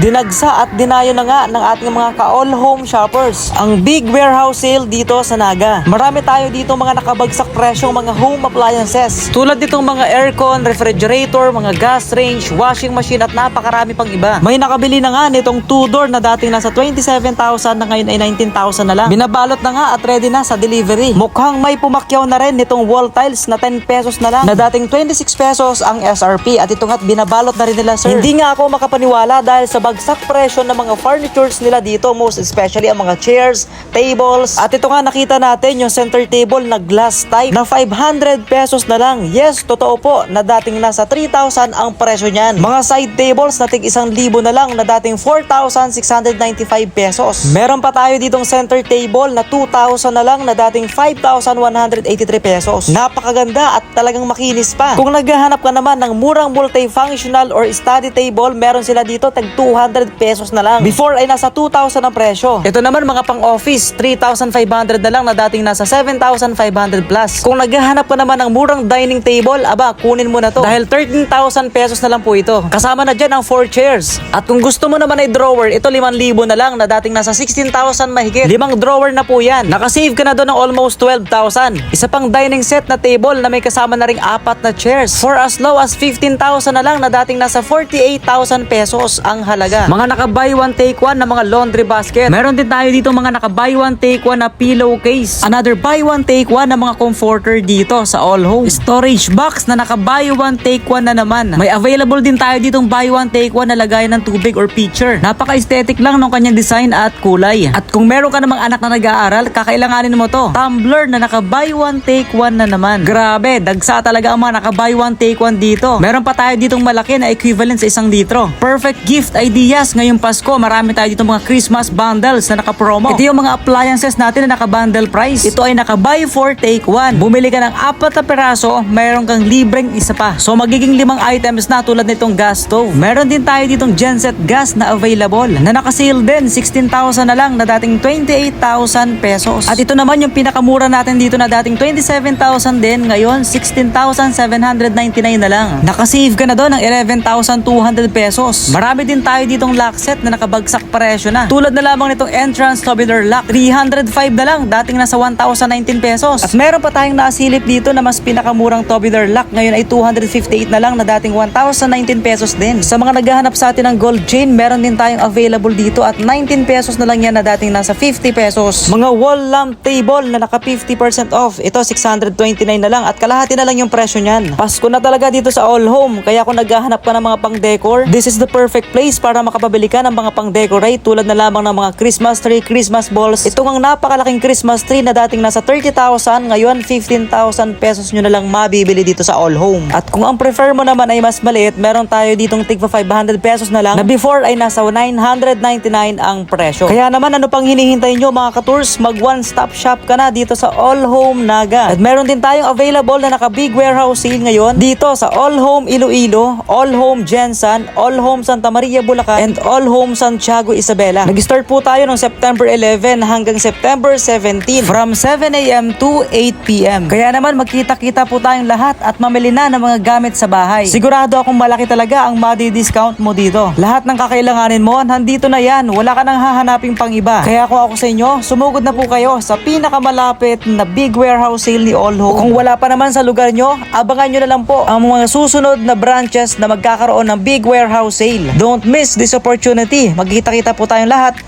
Dinagsa at dinayo na nga ng ating mga ka-all home shoppers ang big warehouse sale dito sa Naga. Marami tayo dito mga nakabagsak presyong mga home appliances. Tulad nitong mga aircon, refrigerator, mga gas range, washing machine at napakarami pang iba. May nakabili na nga nitong two-door na dating nasa 27,000 na ngayon ay 19,000 na lang. Binabalot na nga at ready na sa delivery. Mukhang may pumakyaw na rin nitong wall tiles na 10 pesos na lang na dating 26 pesos ang SRP at ito nga't binabalot na rin nila sir. Hindi nga ako makapaniwala dahil sa bagsak presyo ng mga furnitures nila dito most especially ang mga chairs, tables at ito nga nakita natin yung center table na glass type na 500 pesos na lang. Yes, totoo po na dating nasa 3,000 ang presyo niyan. Mga side tables na tig 1,000 na lang na dating 4,695 pesos. Meron pa tayo ditong center table na 2,000 na lang na dating 5,183 pesos. Napakaganda at talagang makinis pa. Kung naghahanap ka naman ng murang multifunctional or study table, meron sila dito tag 200 pesos na lang. Before ay nasa 2,000 ang presyo. Ito naman mga pang-office, 3,500 na lang na dating nasa 7,500 plus. Kung naghahanap ka naman ng murang dining table, aba, kunin mo na to. Dahil 13,000 pesos na lang po ito. Kasama na dyan ang 4 chairs. At kung gusto mo naman ay drawer, ito 5,000 na lang na dating nasa 16,000 mahigit. Limang drawer na po yan. Nakasave ka na doon ng almost 12,000. Isa pang dining set na table na may kasama na ring apat na chairs. For as low as 15,000 na lang na dating nasa 48,000 pesos ang halaga. Mga naka buy one take one na mga laundry basket. Meron din tayo dito mga naka buy one take one na pillowcase. Another buy one take one na mga comforter dito sa All Home. Storage box na naka buy one take one na naman. May available din tayo ditong buy one take one na lagayan ng tubig or pitcher. Napaka-aesthetic lang ng kanyang design at kulay. At kung meron ka namang anak na nag-aaral, kakailanganin mo to. Tumbler na naka buy one take one na naman. Grabe, dagsa talaga ang mga naka buy one take one dito. Meron pa tayo ditong malaki na equivalent sa isang litro. Perfect gift ideas ngayong Pasko. Marami tayo dito mga Christmas bundles na naka-promo. Ito yung mga appliances natin na naka-bundle price. Ito ay naka buy 4 take 1. Bumili ka ng apat na peraso, mayroon kang libreng isa pa. So magiging limang items na tulad nitong gas stove. Meron din tayo ditong genset gas na available na naka-sale din 16,000 na lang na dating 28,000 pesos. At ito naman yung pinakamura natin dito na dating 27,000 din ngayon 16,799 na lang. Nakasave ka na doon ng 11,200 pesos. Marami din tayo ditong lock set na nakabagsak presyo na. Tulad na lamang nitong entrance tubular lock 305 na lang dating nasa 1,019 pesos. At meron pa tayong nasilip dito na mas pinakamurang tubular lock ngayon ay 258 na lang na dating 1,019 pesos din. Sa mga naghahanap sa atin ng gold chain, meron din tayong available dito at 19 pesos na lang yan na dating nasa 50 pesos. Mga wall lamp table na naka 50% off. Ito 629 na lang at kalahati na lang yung presyo niyan. Pasko na talaga dito sa All Home. Kaya kung naghahanap ka ng mga pang-decor, this is the perfect place para makapabili ka ng mga pang-decorate tulad na lamang ng mga Christmas tree, Christmas balls. Ito ang napakalaking Christmas tree na dating nasa 30,000, ngayon 15,000 pesos nyo na lang mabibili dito sa All Home. At kung ang prefer mo naman ay mas maliit, meron tayo ditong tigpa 500 pesos na lang na before ay nasa 999 ang presyo. Kaya naman ano pang hinihintay nyo mga ka-tours, mag one stop shop ka na dito sa All Home Naga. At meron din tayong available na naka big warehouse sale ngayon dito sa All Home Iloilo, All Home Jensan, All Home Santa Maria Bulacan, and All Home Santiago Isabela. Nag-start po tayo noong September 11 hanggang September 17 from 7 a.m. to 8 p.m. Kaya naman magkita-kita po tayong lahat at mamili na ng mga gamit sa bahay. Sigurado akong malaki talaga ang madi-discount mo dito. Lahat ng kakailanganin mo, nandito na yan. Wala ka nang hahanaping pang iba. Kaya kung ako sa inyo, sumugod na po kayo sa pinakamalapit na big warehouse sale ni All Home. Kung wala pa naman sa lugar nyo, abangan nyo na lang po ang mga susunod na branches na magkakaroon ng big warehouse sale. Don't miss this opportunity. Magkita-kita po tayong lahat.